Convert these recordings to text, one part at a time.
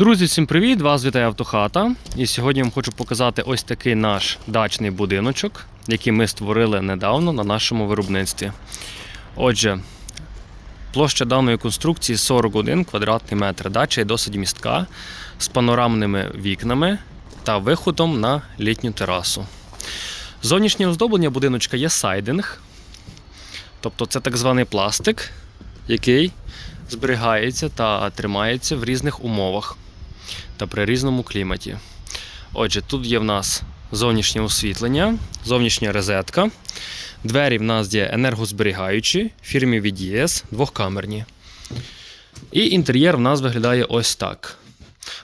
Друзі, всім привіт! Вас вітає Автохата. І сьогодні вам хочу показати ось такий наш дачний будиночок, який ми створили недавно на нашому виробництві. Отже, площа даної конструкції 41 квадратний метр. Дача є досить містка з панорамними вікнами та виходом на літню терасу. Зовнішнє оздоблення будиночка є сайдинг, тобто це так званий пластик, який зберігається та тримається в різних умовах та при різному кліматі. Отже, тут є в нас зовнішнє освітлення, зовнішня розетка. Двері в нас є енергозберігаючі, фірмі VDS, двохкамерні. І інтер'єр в нас виглядає ось так.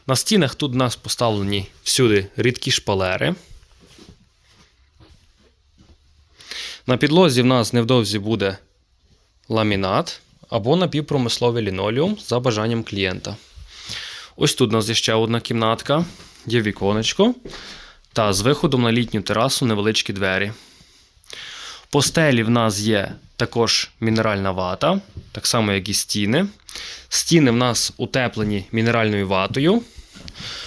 На стінах тут у нас поставлені всюди рідкі шпалери. На підлозі в нас невдовзі буде ламінат або напівпромисловий лінолеум за бажанням клієнта. Ось тут у нас є ще одна кімнатка, є віконечко та з виходом на літню терасу невеличкі двері. По стелі в нас є також мінеральна вата, так само як і стіни. Стіни в нас утеплені мінеральною ватою.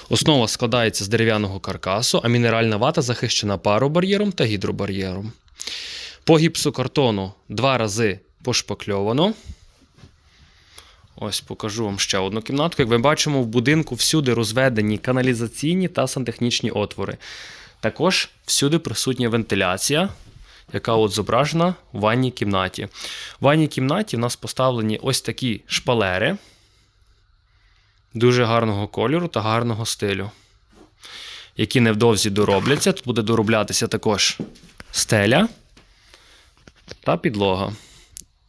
Основа складається з дерев'яного каркасу, а мінеральна вата захищена паробар'єром та гідробар'єром. По гіпсокартону два рази пошпакльовано. Ось покажу вам ще одну кімнатку. Як ми бачимо, в будинку всюди розведені каналізаційні та сантехнічні отвори. Також всюди присутня вентиляція, яка от зображена в ванній кімнаті. В ванній кімнаті в нас поставлені ось такі шпалери дуже гарного кольору та гарного стилю, які невдовзі доробляться. Тут буде дороблятися також стеля та підлога.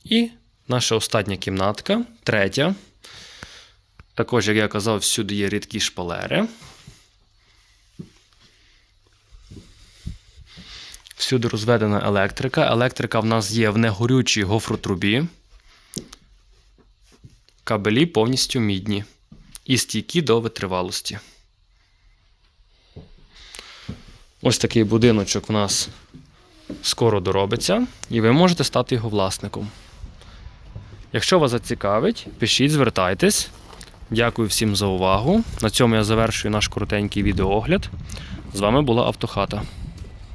І наша остання кімнатка, третя. Також, як я казав, всюди є рідкі шпалери. Всюди розведена електрика. Електрика в нас є в негорючій гофротрубі. Кабелі повністю мідні і стійкі до витривалості. Ось такий будиночок у нас скоро доробиться, і ви можете стати його власником. Якщо вас зацікавить, пишіть, звертайтесь. Дякую всім за увагу. На цьому я завершую наш коротенький відеоогляд. З вами була Автохата.